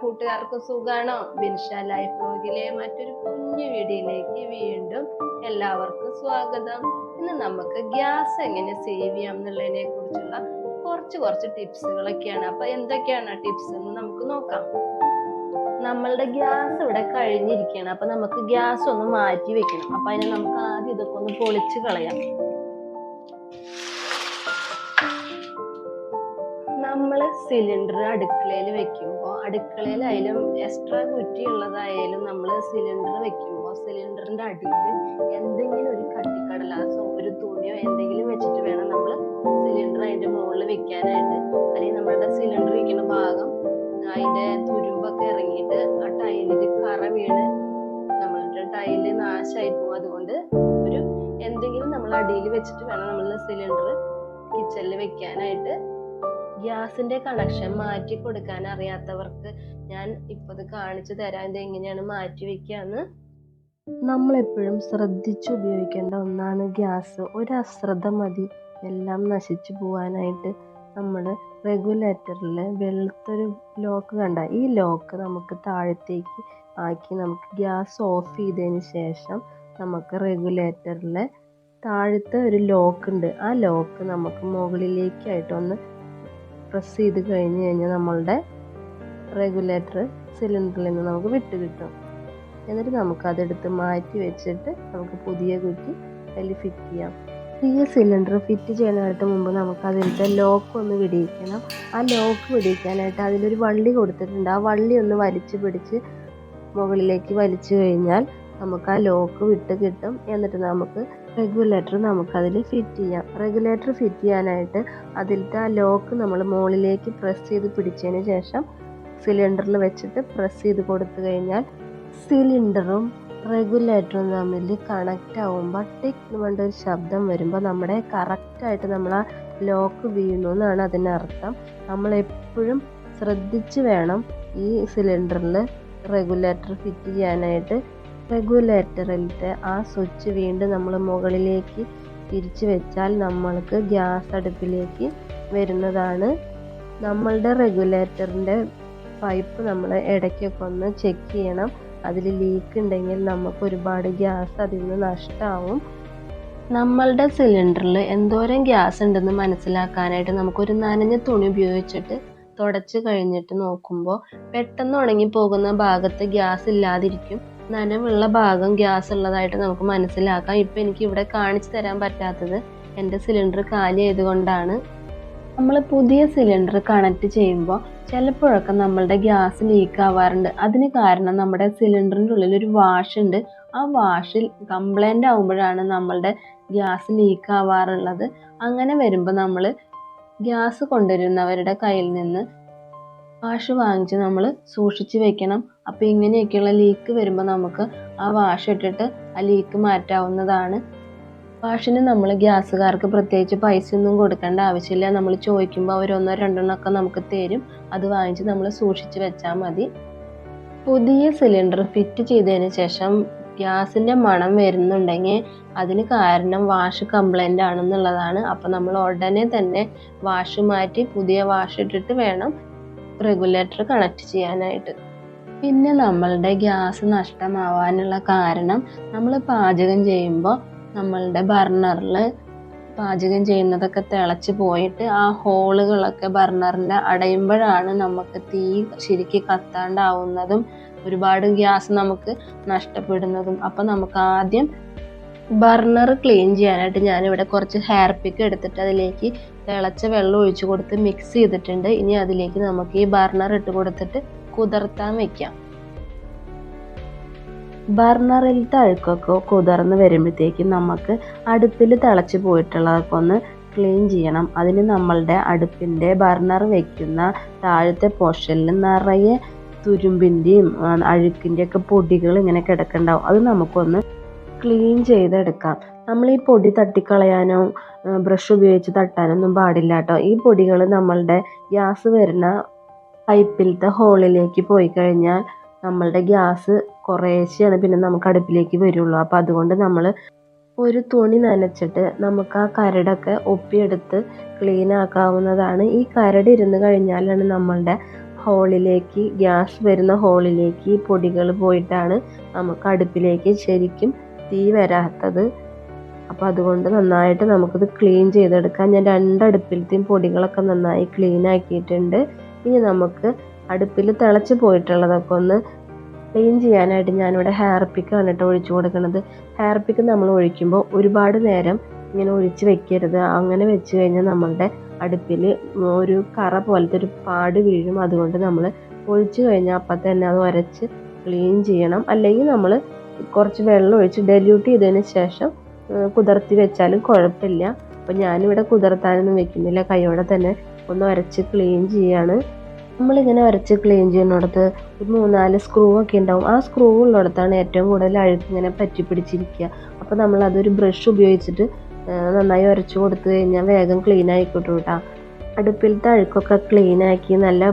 കൂട്ടുകാർക്കും സുഖാണോ? ബിൻഷ ലൈഫ് ബ്ലോഗിലെ മറ്റൊരു കുഞ്ഞു വീഡിയോയിലേക്ക് വീണ്ടും എല്ലാവർക്കും സ്വാഗതം. ഇന്ന് നമുക്ക് ഗ്യാസ് എങ്ങനെ സേവ് ചെയ്യാം എന്നുള്ളതിനെ കുറിച്ചുള്ള കുറച്ച് കുറച്ച് ടിപ്സുകളൊക്കെയാണ്. അപ്പൊ എന്തൊക്കെയാണ് ആ ടിപ്സ് എന്ന് നമുക്ക് നോക്കാം. നമ്മളുടെ ഗ്യാസ് ഇവിടെ കഴിഞ്ഞിരിക്കുകയാണ്. അപ്പൊ നമുക്ക് ഗ്യാസ് ഒന്ന് മാറ്റി വെക്കണം. അപ്പൊ അതിനെ നമുക്ക് ആദ്യം ഇതൊക്കെ ഒന്ന് പൊളിച്ച് കളയാം. നമ്മൾ സിലിണ്ടർ അടുക്കളയിൽ വെക്കുമ്പോൾ അടുക്കളയിലായാലും എക്സ്ട്രാ കുറ്റി ഉള്ളതായാലും നമ്മൾ സിലിണ്ടർ വെക്കുമ്പോൾ സിലിണ്ടറിന്റെ അടിയിൽ എന്തെങ്കിലും ഒരു കട്ടിക്കടലാസോ ഒരു തുണിയോ എന്തെങ്കിലും വെച്ചിട്ട് വേണം നമ്മൾ സിലിണ്ടർ അതിന്റെ മുകളിൽ വെക്കാനായിട്ട്. അല്ലെങ്കിൽ നമ്മളുടെ സിലിണ്ടർ വെക്കുന്ന ഭാഗം അതിന്റെ തുരുമ്പൊക്കെ ഇറങ്ങിയിട്ട് ആ ടൈലിൽ കറ വീണ് നമ്മളുടെ ടൈൽ നാശമായി പോകും. അതുകൊണ്ട് ഒരു എന്തെങ്കിലും നമ്മൾ അടിയിൽ വെച്ചിട്ട് വേണം നമ്മൾ സിലിണ്ടർ കിച്ചണിൽ വെക്കാനായിട്ട്. ഗ്യാസിന്റെ കണക്ഷൻ മാറ്റി കൊടുക്കാൻ അറിയാത്തവർക്ക് ഞാൻ ഇപ്പൊ ഇത് കാണിച്ചു തരാം. ഇത് എങ്ങനെയാണ് മാറ്റി വെക്കാന്ന്. നമ്മൾ എപ്പോഴും ശ്രദ്ധിച്ചു ഉപയോഗിക്കേണ്ട ഒന്നാണ് ഗ്യാസ്. ഒരു അശ്രദ്ധ മതി. എല്ലാം നശിച്ചു പോവാനായിട്ട് നമ്മൾ റെഗുലേറ്ററിൽ വെളുത്തൊരു ലോക്ക് കണ്ട ഈ ലോക്ക് നമുക്ക് താഴത്തേക്ക് ആക്കി നമുക്ക് ഗ്യാസ് ഓഫ് ചെയ്തതിന് ശേഷം നമുക്ക് റെഗുലേറ്ററിൽ താഴത്തെ ഒരു ലോക്ക് ഉണ്ട്. ആ ലോക്ക് നമുക്ക് മുകളിലേക്കായിട്ടൊന്ന് പ്രസ് ചെയ്ത് കഴിഞ്ഞ് കഴിഞ്ഞാൽ നമ്മളുടെ റെഗുലേറ്റർ സിലിണ്ടറിൽ നിന്ന് നമുക്ക് വിട്ട് കിട്ടും. എന്നിട്ട് നമുക്ക് അതെടുത്ത് മാറ്റി വെച്ചിട്ട് നമുക്ക് പുതിയ കുറ്റി അതിൽ ഫിറ്റ് ചെയ്യാം. പുതിയ സിലിണ്ടർ ഫിറ്റ് ചെയ്യുന്നതിന് മുമ്പ് നമുക്ക് അതിലത്തെ ലോക്ക് ഒന്ന് വിടിയിക്കണം. ആ ലോക്ക് വിടിയിക്കാനായിട്ട് അതിലൊരു വള്ളി കൊടുത്തിട്ടുണ്ട്. ആ വള്ളി ഒന്ന് വലിച്ചു പിടിച്ച് മുകളിലേക്ക് വലിച്ചു കഴിഞ്ഞാൽ നമുക്ക് ആ ലോക്ക് വിട്ട് കിട്ടും. എന്നിട്ട് നമുക്ക് റെഗുലേറ്റർ നമുക്കതിൽ ഫിറ്റ് ചെയ്യാം. റെഗുലേറ്റർ ഫിറ്റ് ചെയ്യാനായിട്ട് അതിലത്തെ ആ ലോക്ക് നമ്മൾ മുകളിലേക്ക് പ്രസ് ചെയ്ത് പിടിച്ചതിന് ശേഷം സിലിണ്ടറിൽ വെച്ചിട്ട് പ്രസ് ചെയ്ത് കൊടുത്തു കഴിഞ്ഞാൽ സിലിണ്ടറും റെഗുലേറ്ററും തമ്മിൽ കണക്റ്റ് ആവുമ്പോൾ ടിക് എന്ന് പറഞ്ഞ ഒരു ശബ്ദം വരുമ്പോൾ നമ്മുടെ കറക്റ്റായിട്ട് നമ്മൾ ആ ലോക്ക് വീണു എന്നാണ് അതിനർത്ഥം നമ്മൾ എപ്പോഴും ശ്രദ്ധിച്ച് വേണം ഈ സിലിണ്ടറിൽ റെഗുലേറ്റർ ഫിറ്റ് ചെയ്യാനായിട്ട് റെഗുലേറ്ററിലത്തെ ആ സ്വിച്ച് വീണ്ടും നമ്മൾ മുകളിലേക്ക് തിരിച്ചു വെച്ചാൽ നമ്മൾക്ക് ഗ്യാസ് അടുപ്പിലേക്ക് വരുന്നതാണ്. നമ്മളുടെ റെഗുലേറ്ററിന്റെ പൈപ്പ് നമ്മൾ ഇടയ്ക്കൊക്കെ ഒന്ന് ചെക്ക് ചെയ്യണം. അതിൽ ലീക്ക് ഉണ്ടെങ്കിൽ നമുക്ക് ഒരുപാട് ഗ്യാസ് അതിൽ നിന്ന് നഷ്ടമാവും നമ്മളുടെ സിലിണ്ടറിൽ എന്തോരം ഗ്യാസ് ഉണ്ടെന്ന് മനസ്സിലാക്കാനായിട്ട് നമുക്കൊരു നനഞ്ഞ തുണി ഉപയോഗിച്ചിട്ട് തുടച്ച് കഴിഞ്ഞിട്ട് നോക്കുമ്പോൾ പെട്ടെന്ന് ഉണങ്ങി പോകുന്ന ഭാഗത്ത് ഗ്യാസ് ഇല്ലാതിരിക്കും. നനവുള്ള ഭാഗം ഗ്യാസ് ഉള്ളതായിട്ട് നമുക്ക് മനസ്സിലാക്കാം. ഇപ്പം എനിക്ക് ഇവിടെ കാണിച്ചു തരാൻ പറ്റാത്തത് എന്റെ സിലിണ്ടർ കാലി ആയതുകൊണ്ടാണ്. നമ്മൾ പുതിയ സിലിണ്ടർ കണക്ട് ചെയ്യുമ്പോൾ ചിലപ്പോഴൊക്കെ നമ്മളുടെ ഗ്യാസ് ലീക്ക് ആവാറുണ്ട്. അതിന് കാരണം നമ്മുടെ സിലിണ്ടറിന്റെ ഉള്ളിൽ ഒരു വാഷ് ഉണ്ട്. ആ വാഷിൽ കംപ്ലൈന്റ് ആകുമ്പോഴാണ് നമ്മളുടെ ഗ്യാസ് ലീക്ക് ആവാറുള്ളത്. അങ്ങനെ വരുമ്പോൾ നമ്മൾ ഗ്യാസ് കൊണ്ടുവരുന്നവരുടെ കയ്യിൽ നിന്ന് വാഷ് വാങ്ങിച്ച് നമ്മൾ സൂക്ഷിച്ച് വെക്കണം. അപ്പോൾ ഇങ്ങനെയൊക്കെയുള്ള ലീക്ക് വരുമ്പോൾ നമുക്ക് ആ വാഷ് ഇട്ടിട്ട് ആ ലീക്ക് മാറ്റാവുന്നതാണ്. വാഷിന് നമ്മൾ ഗ്യാസുകാർക്ക് പ്രത്യേകിച്ച് പൈസ ഒന്നും കൊടുക്കേണ്ട ആവശ്യമില്ല. നമ്മൾ ചോദിക്കുമ്പോൾ അവർ ഒന്നോ രണ്ടെണ്ണോ ഒക്കെ നമുക്ക് തരും. അത് വാങ്ങിച്ച് നമ്മൾ സൂക്ഷിച്ച് വെച്ചാൽ മതി. പുതിയ സിലിണ്ടർ ഫിറ്റ് ചെയ്തതിന് ശേഷം ഗ്യാസിന്റെ മണം വരുന്നുണ്ടെങ്കിൽ അതിന് കാരണം വാഷ് കംപ്ലൈന്റ് ആണെന്നുള്ളതാണ്. അപ്പോൾ നമ്മൾ ഉടനെ തന്നെ വാഷ് മാറ്റി പുതിയ വാഷ് ഇട്ടിട്ട് വേണം റെഗുലേറ്റർ കണക്ട് ചെയ്യാനായിട്ട്. പിന്നെ നമ്മളുടെ ഗ്യാസ് നഷ്ടമാവാനുള്ള കാരണം നമ്മൾ പാചകം ചെയ്യുമ്പോൾ നമ്മളുടെ ബർണറിൽ പാചകം ചെയ്യുന്നതൊക്കെ തിളച്ച് പോയിട്ട് ആ ഹോളുകളൊക്കെ ബർണറിന്റെ അടയുമ്പോഴാണ് നമുക്ക് തീ ശരിക്ക് കത്താണ്ടാവുന്നതും ഒരുപാട് ഗ്യാസ് നമുക്ക് നഷ്ടപ്പെടുന്നതും. അപ്പം നമുക്ക് ആദ്യം ബർണർ ക്ലീൻ ചെയ്യാനായിട്ട് ഞാനിവിടെ കുറച്ച് ഹെയർ പിക്ക് എടുത്തിട്ട് അതിലേക്ക് തിളച്ച വെള്ളം ഒഴിച്ചു കൊടുത്ത് മിക്സ് ചെയ്തിട്ടുണ്ട്. ഇനി അതിലേക്ക് നമുക്ക് ഈ ബർണർ ഇട്ട് കൊടുത്തിട്ട് കുതിർത്താൻ വെക്കാം. ബർണറിലത്തെ അഴുക്കൊക്കെ കുതിർന്ന് വരുമ്പോഴത്തേക്കും നമുക്ക് അടുപ്പിൽ തിളച്ച് പോയിട്ടുള്ളതൊക്കെ ഒന്ന് ക്ലീൻ ചെയ്യണം. അതിന് നമ്മളുടെ അടുപ്പിന്റെ ബർണർ വെക്കുന്ന താഴത്തെ പോർഷനിൽ നിറയെ തുരുമ്പിന്റെയും അഴുക്കിന്റെയൊക്കെ പൊടികൾ ഇങ്ങനെ കിടക്കുന്നുണ്ടാവും. അത് നമുക്കൊന്ന് ക്ലീൻ ചെയ്തെടുക്കാം. നമ്മൾ ഈ പൊടി തട്ടിക്കളയാനോ ബ്രഷ് ഉപയോഗിച്ച് തട്ടാനൊന്നും പാടില്ല കേട്ടോ. ഈ പൊടികൾ നമ്മളുടെ ഗ്യാസ് വരുന്ന പൈപ്പിലത്തെ ഹോളിലേക്ക് പോയി കഴിഞ്ഞാൽ നമ്മളുടെ ഗ്യാസ് കുറേശ്ശെയാണ് പിന്നെ നമുക്ക് അടുപ്പിലേക്ക് വരുള്ളൂ. അപ്പോൾ അതുകൊണ്ട് നമ്മൾ ഒരു തുണി നനച്ചിട്ട് നമുക്ക് ആ കരടൊക്കെ ഒപ്പിയെടുത്ത് ക്ലീൻ ആക്കാവുന്നതാണ്. ഈ കരട് ഇരുന്ന് കഴിഞ്ഞാലാണ് നമ്മളുടെ ഹോളിലേക്ക് ഗ്യാസ് വരുന്ന ഹോളിലേക്ക് ഈ പൊടികൾ പോയിട്ടാണ് നമുക്ക് അടുപ്പിലേക്ക് ശരിക്കും തീ വരാത്തത്. അപ്പോൾ അതുകൊണ്ട് നന്നായിട്ട് നമുക്കിത് ക്ലീൻ ചെയ്തെടുക്കാം. ഞാൻ രണ്ടടുപ്പിലത്തെയും പൊടികളൊക്കെ നന്നായി ക്ലീൻ ആക്കിയിട്ടുണ്ട്. ഇനി നമുക്ക് അടുപ്പിൽ തിളച്ച് പോയിട്ടുള്ളതൊക്കെ ഒന്ന് ക്ലീൻ ചെയ്യാനായിട്ട് ഞാനിവിടെ ഹെയർ പിക്കാണ് കേട്ടോ ഒഴിച്ചു കൊടുക്കുന്നത്. ഹെയർ പിക്ക് നമ്മൾ ഒഴിക്കുമ്പോൾ ഒരുപാട് നേരം ഇങ്ങനെ ഒഴിച്ച് വെക്കരുത്. അങ്ങനെ വെച്ച് കഴിഞ്ഞാൽ നമ്മളുടെ അടുപ്പിൽ ഒരു കറ പോലത്തെ ഒരു പാട് വീഴും. അതുകൊണ്ട് നമ്മൾ ഒഴിച്ച് കഴിഞ്ഞാൽ അപ്പം തന്നെ അത് ഉരച്ച് ക്ലീൻ ചെയ്യണം. അല്ലെങ്കിൽ നമ്മൾ കുറച്ച് വെള്ളം ഒഴിച്ച് ഡെല്യൂട്ട് ചെയ്തതിന് ശേഷം കുതിർത്തി വെച്ചാലും കുഴപ്പമില്ല. അപ്പോൾ ഞാനിവിടെ കുതിർത്താനൊന്നും വെക്കുന്നില്ല. കൈയോടെ തന്നെ ഒന്ന് ഉരച്ച് ക്ലീൻ ചെയ്യാണ്. നമ്മളിങ്ങനെ ഉരച്ച് ക്ലീൻ ചെയ്യുന്നിടത്ത് ഒരു മൂന്നാൽ സ്ക്രൂ ഒക്കെ ഉണ്ടാവും. ആ സ്ക്രൂ ഉള്ളിടത്താണ് ഏറ്റവും കൂടുതൽ അഴുക്ക് ഇങ്ങനെ പറ്റി പിടിച്ചിരിക്കുക. അപ്പോൾ നമ്മളതൊരു ബ്രഷ് ഉപയോഗിച്ചിട്ട് നന്നായി ഉരച്ച് കൊടുത്തു കഴിഞ്ഞാൽ വേഗം ക്ലീൻ ആയിക്കോട്ടെ കേട്ടോ അടുപ്പിലത്തെ അഴുക്കൊക്കെ ക്ലീൻ ആക്കി നല്ല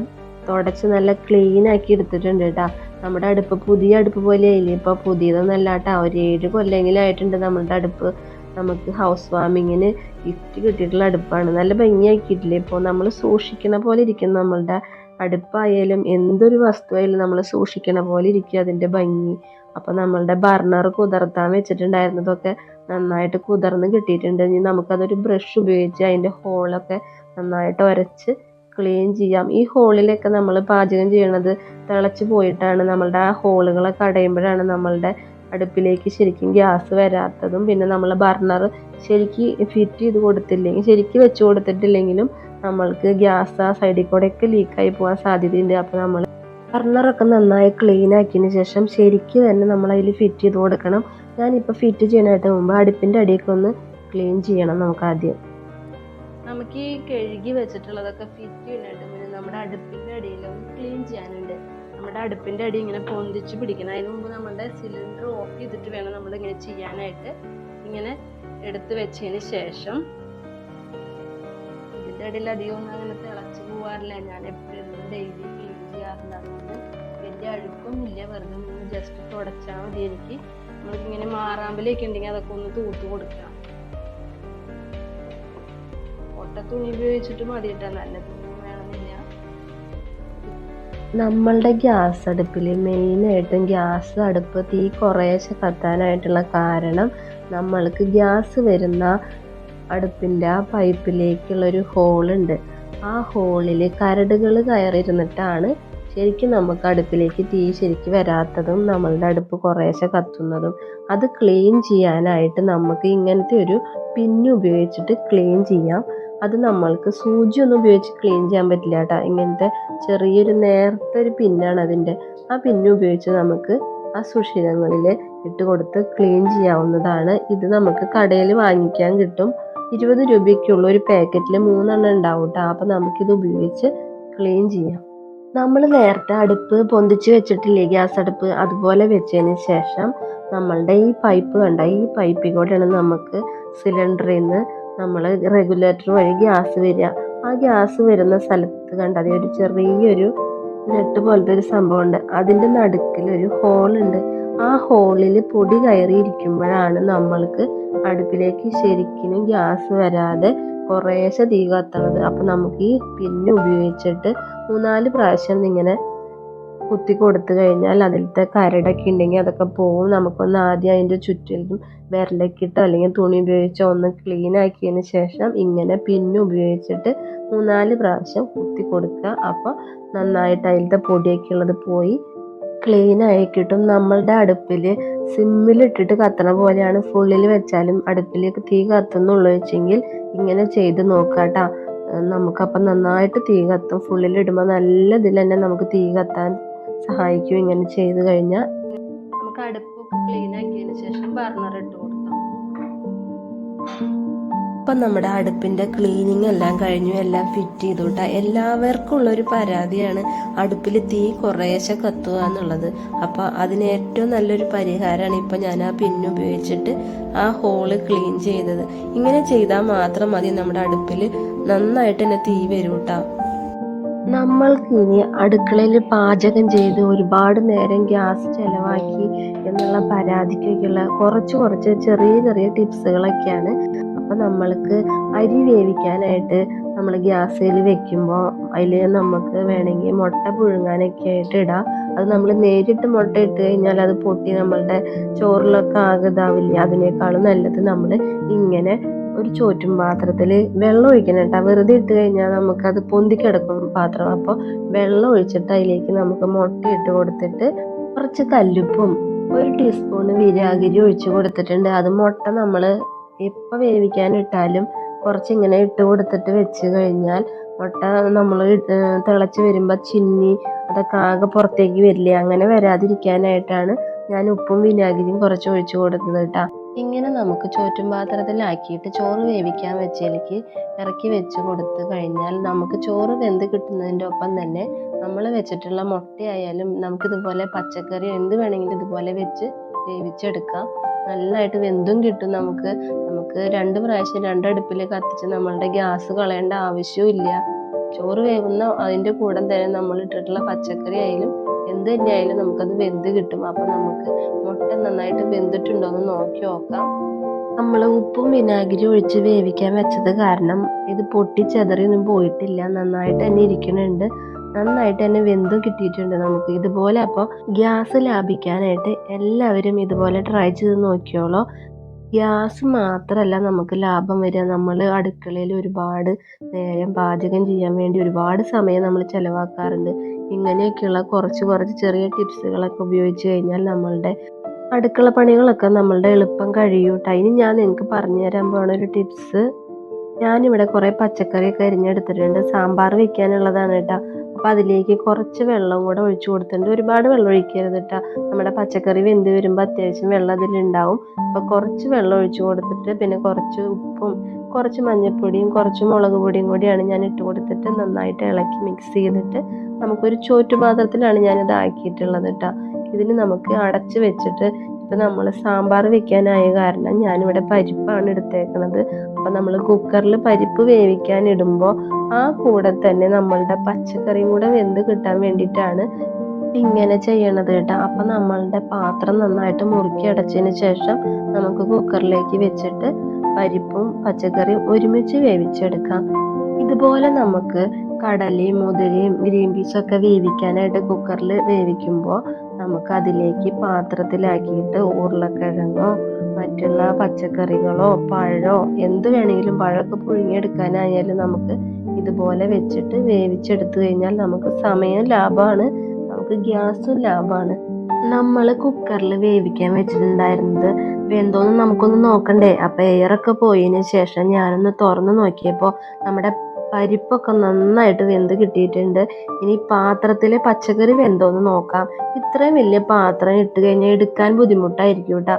തുടച്ച് നല്ല ക്ലീൻ ആക്കി എടുത്തിട്ടുണ്ട് കേട്ടോ നമ്മുടെ അടുപ്പ് പുതിയ അടുപ്പ് പോലെ ആയില്ലേ ഇപ്പോൾ പുതിയതൊന്നല്ല കേട്ടോ ഒരു ഏഴ് കൊല്ലെങ്കിലും ആയിട്ടുണ്ട് നമ്മുടെ അടുപ്പ്. നമുക്ക് ഹൗസ് വാമിങ്ങിന് ഗിഫ്റ്റ് കിട്ടിയിട്ടുള്ള അടുപ്പാണ്. നല്ല ഭംഗിയാക്കിയിട്ടില്ലേ? ഇപ്പോൾ നമ്മൾ സൂക്ഷിക്കുന്ന പോലെ ഇരിക്കും നമ്മളുടെ അടുപ്പായാലും എന്തൊരു വസ്തുവായാലും നമ്മൾ സൂക്ഷിക്കണ പോലെ ഇരിക്കും അതിന്റെ ഭംഗി. അപ്പോൾ നമ്മളുടെ ബർണർ കുതിർത്താൻ വെച്ചിട്ടുണ്ടായിരുന്നതൊക്കെ നന്നായിട്ട് കുതിർന്ന് കിട്ടിയിട്ടുണ്ട്. ഇനി നമുക്കതൊരു ബ്രഷ് ഉപയോഗിച്ച് അതിന്റെ ഹോളൊക്കെ നന്നായിട്ട് ഉരച്ച് ക്ലീൻ ചെയ്യാം. ഈ ഹോളിലൊക്കെ നമ്മൾ പാചകം ചെയ്യണത് തിളച്ച് പോയിട്ടാണ്. നമ്മളുടെ ആ ഹോളുകളൊക്കെ അടയുമ്പോഴാണ് നമ്മളുടെ അടുപ്പിലേക്ക് ശരിക്കും ഗ്യാസ് വരാത്തതും പിന്നെ നമ്മൾ ബർണർ ശരിക്ക് ഫിറ്റ് ചെയ്ത് കൊടുത്തില്ലെങ്കിൽ ശരിക്ക് വെച്ച് കൊടുത്തിട്ടില്ലെങ്കിലും നമ്മൾക്ക് ഗ്യാസ് ആ സൈഡിൽ കൂടെ ഒക്കെ ലീക്കായി പോകാൻ സാധ്യതയുണ്ട്. അപ്പോൾ നമ്മൾ ബർണറൊക്കെ നന്നായി ക്ലീൻ ആക്കിയതിന് ശേഷം ശരിക്ക് തന്നെ നമ്മൾ അതിൽ ഫിറ്റ് ചെയ്ത് കൊടുക്കണം. ഞാനിപ്പോൾ ഫിറ്റ് ചെയ്യാനായിട്ട് മുമ്പ് അടുപ്പിന്റെ അടിയൊക്കെ ഒന്ന് ക്ലീൻ ചെയ്യണം നമുക്ക് ആദ്യം. ഈ കഴുകി വെച്ചിട്ടുള്ളതൊക്കെ ഫിറ്റ് ചെയ്യാനായിട്ട് പിന്നെ നമ്മുടെ അടുപ്പിന്റെ അടിയിൽ ഒന്ന് ക്ലീൻ ചെയ്യാനുണ്ട്. നമ്മുടെ അടുപ്പിന്റെ അടി ഇങ്ങനെ പൊന്തിച്ച് പിടിക്കണം. അതിന് മുമ്പ് നമ്മുടെ സിലിണ്ടർ ഓഫ് ചെയ്തിട്ട് വേണം നമ്മൾ ഇങ്ങനെ ചെയ്യാനായിട്ട്. ഇങ്ങനെ എടുത്ത് വെച്ചതിന് ശേഷം ഇതിന്റെ അടിയിൽ അധികം ഒന്നും അങ്ങനെ തിളച്ച് പോകാറില്ല ഞാൻ എപ്പോഴും ഡെയിലി ക്ലീൻ ചെയ്യാറുണ്ട്. അതുകൊണ്ട് വലിയ ഇല്ല വെറുതെ ജസ്റ്റ് തുടച്ചാൽ മതി എനിക്ക്. നമ്മളിങ്ങനെ മാറാമ്പലൊക്കെ ഉണ്ടെങ്കിൽ അതൊക്കെ ഒന്ന് തൂത്ത് കൊടുക്കാം. തുണി ഉപയോഗിച്ചിട്ട് മതി നമ്മളുടെ ഗ്യാസ് അടുപ്പിൽ മെയിനായിട്ടും ഗ്യാസ് അടുപ്പ് തീ കുറേശ്ശെ കത്താനായിട്ടുള്ള കാരണം നമ്മൾക്ക് ഗ്യാസ് വരുന്ന അടുപ്പിന്റെ ആ പൈപ്പിലേക്കുള്ളൊരു ഹോളുണ്ട്. ആ ഹോളിൽ കരടുകൾ കയറിയിരുന്നിട്ടാണ് ശരിക്കും നമുക്ക് അടുപ്പിലേക്ക് തീ ശരിക്കും വരാത്തതും നമ്മളുടെ അടുപ്പ് കുറേശ്ശെ കത്തുന്നതും. അത് ക്ലീൻ ചെയ്യാനായിട്ട് നമുക്ക് ഇങ്ങനത്തെ ഒരു പിന്നുപയോഗിച്ചിട്ട് ക്ലീൻ ചെയ്യാം. അത് നമ്മൾക്ക് സൂചി ഒന്നും ഉപയോഗിച്ച് ക്ലീൻ ചെയ്യാൻ പറ്റില്ല കേട്ടോ ഇങ്ങനത്തെ ചെറിയൊരു നേർത്ത ഒരു പിന്നാണ് അതിന്റെ. ആ പിന്ന് ഉപയോഗിച്ച് നമുക്ക് ആ സുഷിരങ്ങളിൽ ഇട്ട് കൊടുത്ത് ക്ലീൻ ചെയ്യാവുന്നതാണ്. ഇത് നമുക്ക് കടയിൽ വാങ്ങിക്കാൻ കിട്ടും. ഇരുപത് രൂപയ്ക്കുള്ള ഒരു പാക്കറ്റിൽ മൂന്നെണ്ണം ഉണ്ടാവും കേട്ടോ അപ്പം നമുക്കിത് ഉപയോഗിച്ച് ക്ലീൻ ചെയ്യാം. നമ്മൾ നേരത്തെ അടുപ്പ് പൊന്തിച്ച് വെച്ചിട്ടില്ലേ ഗ്യാസ് അടുപ്പ്? അതുപോലെ വെച്ചതിന് ശേഷം നമ്മളുടെ ഈ പൈപ്പ് കണ്ട ഈ പൈപ്പിൽ കൂടെയാണ് നമുക്ക് സിലിണ്ടറിൽ നിന്ന് നമ്മൾ റെഗുലേറ്റർ വഴി ഗ്യാസ് വരിക. ആ ഗ്യാസ് വരുന്ന സ്ഥലത്ത് കണ്ടത് ഒരു ചെറിയൊരു നെട്ട് പോലത്തെ ഒരു സംഭവമുണ്ട്. അതിന്റെ നടുക്കിൽ ഒരു ഹോളുണ്ട് ആ ഹോളിൽ പൊടി കയറിയിരിക്കുമ്പോഴാണ് നമ്മൾക്ക് അടുപ്പിലേക്ക് ശരിക്കും ഗ്യാസ് വരാതെ കുറേശ്ശെ തീ കത്തണത്. അപ്പം നമുക്ക് ഈ പിന്നെ ഉപയോഗിച്ചിട്ട് മൂന്നാൽ പ്രാവശ്യം ഇങ്ങനെ കുത്തി കൊടുത്തു കഴിഞ്ഞാൽ അതിലത്തെ കരടൊക്കെ ഉണ്ടെങ്കിൽ അതൊക്കെ പോവും. നമുക്കൊന്ന് ആദ്യം അതിന്റെ ചുറ്റിലും വിരലൊക്കെ അല്ലെങ്കിൽ തുണി ഉപയോഗിച്ചോ ഒന്ന് ക്ലീൻ ആക്കിയതിന് ശേഷം ഇങ്ങനെ പിന്നെ ഉപയോഗിച്ചിട്ട് മൂന്നാൽ പ്രാവശ്യം കുത്തി കൊടുക്കുക. അപ്പോൾ നന്നായിട്ട് അതിലത്തെ പൊടിയൊക്കെ ഉള്ളത് പോയി ക്ലീൻ ആയി നമ്മളുടെ അടുപ്പിൽ സിമ്മിലിട്ടിട്ട് കത്തണ പോലെയാണ്. ഫുള്ളിൽ വെച്ചാലും അടുപ്പിലേക്ക് തീ കത്തുന്നുള്ളൂ വെച്ചെങ്കിൽ ഇങ്ങനെ ചെയ്ത് നോക്കാട്ടാ നമുക്കപ്പം നന്നായിട്ട് തീ കത്തും. ഫുള്ളിലിടുമ്പോൾ നല്ല ഇതിൽ തന്നെ നമുക്ക് തീ കത്താൻ സഹായിക്കും ഇങ്ങനെ ചെയ്തു കഴിഞ്ഞാൽ നമുക്ക് അടുപ്പൊക്കെ ക്ലീൻ ആക്കിയതിന് ശേഷം ബർണർ ഇട്ട് കൊടുക്കാം. ഇപ്പം നമ്മുടെ അടുപ്പിന്റെ ക്ലീനിങ് എല്ലാം കഴിഞ്ഞു എല്ലാം ഫിറ്റ് ചെയ്തോട്ടെ. എല്ലാവർക്കും ഉള്ളൊരു പരാതിയാണ് അടുപ്പിൽ തീ കുറേശ്ശെ കത്തുക എന്നുള്ളത്. അപ്പോൾ അതിന് ഏറ്റവും നല്ലൊരു പരിഹാരമാണ് ഇപ്പം ഞാൻ ആ പിന്ന് ഉപയോഗിച്ചിട്ട് ആ ഹോൾ ക്ലീൻ ചെയ്തത്. ഇങ്ങനെ ചെയ്താൽ മാത്രം മതി നമ്മുടെ അടുപ്പിൽ നന്നായിട്ട് തന്നെ തീ വരും കേട്ടോ നമ്മൾക്ക് ഇനി അടുക്കളയിൽ പാചകം ചെയ്ത് ഒരുപാട് നേരം ഗ്യാസ് ചെലവാക്കി എന്നുള്ള പരാതിക്കൊക്കെയുള്ള കുറച്ച് കുറച്ച് ചെറിയ ചെറിയ ടിപ്സുകളൊക്കെയാണ്. അപ്പോൾ നമ്മൾക്ക് അരി വേവിക്കാനായിട്ട് നമ്മൾ ഗ്യാസിൽ വെക്കുമ്പോൾ അതിൽ നമുക്ക് വേണമെങ്കിൽ മുട്ട പുഴുങ്ങാനൊക്കെ ആയിട്ട് ഇടാം. അത് നമ്മൾ നേരിട്ട് മുട്ട ഇട്ട് കഴിഞ്ഞാൽ അത് പൊട്ടി നമ്മളുടെ ചോറിലൊക്കെ ആകെ ഇതാവില്ല? അതിനേക്കാളും നല്ലത് നമ്മൾ ഇങ്ങനെ ഒരു ചോറ്റും പാത്രത്തിൽ വെള്ളം ഒഴിക്കണം കേട്ടോ വെറുതെ ഇട്ട് കഴിഞ്ഞാൽ നമുക്കത് പൊന്തിക്കിടക്കും പാത്രം. അപ്പോൾ വെള്ളം ഒഴിച്ചിട്ട് അതിലേക്ക് നമുക്ക് മുട്ട ഇട്ട് കൊടുത്തിട്ട് കുറച്ച് കല്ലുപ്പും ഒരു ടീസ്പൂൺ വിരാഗിരി ഒഴിച്ച് കൊടുത്തിട്ടുണ്ട്. അത് മുട്ട നമ്മൾ എപ്പോൾ വേവിക്കാനിട്ടാലും കുറച്ച് ഇങ്ങനെ ഇട്ട് കൊടുത്തിട്ട് വെച്ച് കഴിഞ്ഞാൽ മുട്ട നമ്മൾ തിളച്ച് വരുമ്പോൾ ചിന്നി അതൊക്കെ ആകെ പുറത്തേക്ക് വരില്ലേ? അങ്ങനെ വരാതിരിക്കാനായിട്ടാണ് ഞാൻ ഉപ്പും വിനാഗിരിയും കുറച്ച് ഒഴിച്ച് കൊടുക്കുന്നത് കേട്ടോ. ഇങ്ങനെ നമുക്ക് ചോറ്റും പാത്രത്തിലാക്കിയിട്ട് ചോറ് വേവിക്കാൻ വെച്ചതിലേക്ക് ഇറക്കി വെച്ച് കൊടുത്തു കഴിഞ്ഞാൽ നമുക്ക് ചോറ് വെന്ത് കിട്ടുന്നതിന്റെ ഒപ്പം തന്നെ നമ്മൾ വെച്ചിട്ടുള്ള മുട്ടയായാലും നമുക്കിതുപോലെ പച്ചക്കറി എന്ത് വേണമെങ്കിലും ഇതുപോലെ വെച്ച് വേവിച്ചെടുക്കാം. നല്ലതായിട്ട് വെന്തും കിട്ടും നമുക്ക്. നമുക്ക് രണ്ട് പ്രാവശ്യം രണ്ടടുപ്പിൽ കത്തിച്ച് നമ്മളുടെ ഗ്യാസ് കളയേണ്ട ആവശ്യവും ഇല്ല. ചോറ് വേവുന്ന അതിന്റെ കൂടെ തന്നെ നമ്മൾ ഇട്ടിട്ടുള്ള പച്ചക്കറി ആയാലും എന്ത് തന്നെയായാലും നമുക്കത് വെന്ത് കിട്ടും. അപ്പം നമുക്ക് മുട്ട നന്നായിട്ട് വെന്തിട്ടുണ്ടോ എന്ന് നോക്കി നോക്കാം. നമ്മൾ ഉപ്പും വിനാഗിരി ഒഴിച്ച് വേവിക്കാൻ വെച്ചത് കാരണം ഇത് പൊട്ടി ചെതറിയൊന്നും പോയിട്ടില്ല. നന്നായിട്ട് തന്നെ ഇരിക്കുന്നുണ്ട് നന്നായിട്ട് തന്നെ വെന്തും കിട്ടിയിട്ടുണ്ട് നമുക്ക്. ഇതുപോലെ അപ്പോൾ ഗ്യാസ് ലാഭിക്കാനായിട്ട് എല്ലാവരും ഇതുപോലെ ട്രൈ ചെയ്ത് നോക്കിയോളൂ. ഗ്യാസ് മാത്രമല്ല നമുക്ക് ലാഭം വരിക. നമ്മൾ അടുക്കളയിൽ ഒരുപാട് നേരം പാചകം ചെയ്യാൻ വേണ്ടി ഒരുപാട് സമയം നമ്മൾ ചിലവാക്കാറുണ്ട്. ഇങ്ങനെയൊക്കെയുള്ള കുറച്ച് കുറച്ച് ചെറിയ ടിപ്സുകളൊക്കെ ഉപയോഗിച്ച് കഴിഞ്ഞാൽ നമ്മളുടെ അടുക്കള പണികളൊക്കെ നമ്മളുടെ എളുപ്പം കഴിയും കേട്ടോ ഇനി ഞാൻ നിങ്ങൾക്ക് പറഞ്ഞു തരാൻ പോണ ഒരു ടിപ്സ്. ഞാനിവിടെ കുറേ പച്ചക്കറിയൊക്കെ അരിഞ്ഞെടുത്തിട്ടുണ്ട്. സാമ്പാർ വെക്കാനുള്ളതാണ് കേട്ടോ അപ്പം അതിലേക്ക് കുറച്ച് വെള്ളം കൂടെ ഒഴിച്ചു കൊടുത്തിട്ടുണ്ട്. ഒരുപാട് വെള്ളം ഒഴിക്കരുത് കേട്ടോ നമ്മുടെ പച്ചക്കറി വെന്ത് വരുമ്പോൾ അത്യാവശ്യം വെള്ളം അതിലുണ്ടാവും. അപ്പോൾ കുറച്ച് വെള്ളം ഒഴിച്ചു കൊടുത്തിട്ട് പിന്നെ കുറച്ച് ഉപ്പും കുറച്ച് മഞ്ഞൾപ്പൊടിയും കുറച്ച് മുളക് പൊടിയും കൂടിയാണ് ഞാൻ ഇട്ട് കൊടുത്തിട്ട് നന്നായിട്ട് ഇളക്കി മിക്സ് ചെയ്തിട്ട് നമുക്കൊരു ചോറ്റു പാത്രത്തിലാണ് ഞാനിത് ആക്കിയിട്ടുള്ളത് കേട്ടോ ഇതിന് നമുക്ക് അടച്ചു വെച്ചിട്ട് ഇപ്പം നമ്മൾ സാമ്പാർ വെക്കാനായ കാരണം ഞാനിവിടെ പരിപ്പാണ് എടുത്തേക്കുന്നത് അപ്പം നമ്മൾ കുക്കറിൽ പരിപ്പ് വേവിക്കാൻ ഇടുമ്പോൾ ആ കൂടെ തന്നെ നമ്മളുടെ പച്ചക്കറിയും കൂടെ വെന്ത് കിട്ടാൻ വേണ്ടിയിട്ടാണ് ഇങ്ങനെ ചെയ്യണത് കേട്ടോ അപ്പം നമ്മളുടെ പാത്രം നന്നായിട്ട് മുറുക്കി അടച്ചതിന് ശേഷം നമുക്ക് കുക്കറിലേക്ക് വെച്ചിട്ട് പരിപ്പും പച്ചക്കറിയും ഒരുമിച്ച് വേവിച്ചെടുക്കാം. ഇതുപോലെ നമുക്ക് കടലയും മുതിരയും ഗ്രീൻ പീസൊക്കെ വേവിക്കാനായിട്ട് കുക്കറിൽ വേവിക്കുമ്പോൾ നമുക്ക് അതിലേക്ക് പാത്രത്തിലാക്കിയിട്ട് ഉരുളക്കിഴങ്ങോ മറ്റുള്ള പച്ചക്കറികളോ പഴമോ എന്ത് വേണമെങ്കിലും പഴമൊക്കെ പുഴുങ്ങിയെടുക്കാനായാലും നമുക്ക് ഇതുപോലെ വെച്ചിട്ട് വേവിച്ചെടുത്തു കഴിഞ്ഞാൽ നമുക്ക് സമയം ലാഭമാണ്. നമുക്ക് ഗ്യാസും ലാഭമാണ്. നമ്മൾ കുക്കറിൽ വേവിക്കാൻ വെച്ചിട്ടുണ്ടായിരുന്നത് വെന്തോന്ന് നമുക്കൊന്ന് നോക്കണ്ടേ? അപ്പം എയറൊക്കെ പോയതിന് ശേഷം ഞാനൊന്ന് തുറന്ന് നോക്കിയപ്പോൾ നമ്മുടെ പരിപ്പൊക്കെ നന്നായിട്ട് വെന്ത് കിട്ടിയിട്ടുണ്ട്. ഇനി പാത്രത്തിലെ പച്ചക്കറി വെന്തോന്ന് നോക്കാം. ഇത്രയും വലിയ പാത്രം ഇട്ട് കഴിഞ്ഞാൽ എടുക്കാൻ ബുദ്ധിമുട്ടായിരിക്കും കേട്ടോ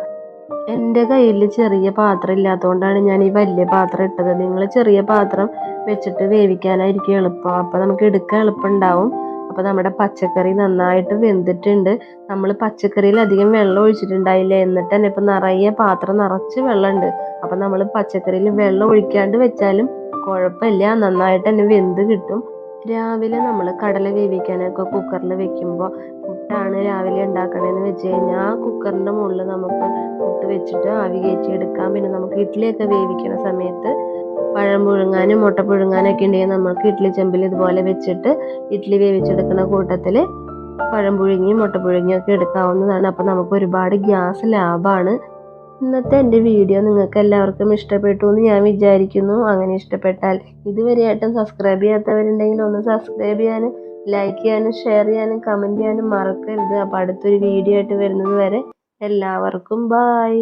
എന്റെ കയ്യിൽ ചെറിയ പാത്രം ഇല്ലാത്തതുകൊണ്ടാണ് ഞാൻ ഈ വലിയ പാത്രം ഇട്ടത്. നിങ്ങൾ ചെറിയ പാത്രം വെച്ചിട്ട് വേവിക്കാനായിരിക്കും എളുപ്പം. അപ്പം നമുക്ക് എടുക്കാൻ എളുപ്പമുണ്ടാവും അപ്പോൾ നമ്മുടെ പച്ചക്കറി നന്നായിട്ട് വെന്തിട്ടുണ്ട്. നമ്മൾ പച്ചക്കറിയിൽ അധികം വെള്ളം ഒഴിച്ചിട്ടുണ്ടായില്ല? എന്നിട്ട് തന്നെ ഇപ്പം നിറയെ പാത്രം നിറച്ച് വെള്ളമുണ്ട്. അപ്പം നമ്മൾ പച്ചക്കറിയിൽ വെള്ളം ഒഴിക്കാണ്ട് വെച്ചാലും കുഴപ്പമില്ല. നന്നായിട്ട് തന്നെ വെന്ത് കിട്ടും. രാവിലെ നമ്മൾ കടല വേവിക്കാനൊക്കെ കുക്കറിൽ വെക്കുമ്പോൾ പുട്ടാണ് രാവിലെ ഉണ്ടാക്കണതെന്ന് വെച്ച് കഴിഞ്ഞാൽ ആ കുക്കറിന്റെ മുകളിൽ നമുക്ക് പുട്ട് വെച്ചിട്ട് ആവി കയറ്റി എടുക്കാം പിന്നെ നമുക്ക് ഇഡ്ഡലിയൊക്കെ വേവിക്കുന്ന സമയത്ത് പഴം പുഴുങ്ങാനും മുട്ട പുഴുങ്ങാനൊക്കെ ഉണ്ടെങ്കിൽ നമുക്ക് ഇഡ്ഡലി ചെമ്പിൽ ഇതുപോലെ വെച്ചിട്ട് ഇഡ്ഡലി വേവിച്ചെടുക്കുന്ന കൂട്ടത്തിൽ പഴം പുഴുങ്ങിയും മുട്ട പുഴുങ്ങിയും ഒക്കെ എടുക്കാവുന്നതാണ്. അപ്പം നമുക്ക് ഒരുപാട് ഗ്യാസ് ലാഭമാണ് ഇന്നത്തെ എന്റെ വീഡിയോ നിങ്ങൾക്ക് എല്ലാവർക്കും ഇഷ്ടപ്പെട്ടു എന്ന് ഞാൻ വിചാരിക്കുന്നു. അങ്ങനെ ഇഷ്ടപ്പെട്ടാൽ ഇതുവരെയായിട്ടും സബ്സ്ക്രൈബ് ചെയ്യാത്തവരുണ്ടെങ്കിൽ ഒന്ന് സബ്സ്ക്രൈബ് ചെയ്യാനും ലൈക്ക് ചെയ്യാനും ഷെയർ ചെയ്യാനും കമന്റ് ചെയ്യാനും മറക്കരുത്. അപ്പോൾ അടുത്തൊരു വീഡിയോ ആയിട്ട് വരുന്നത് വരെ എല്ലാവർക്കും ബായ്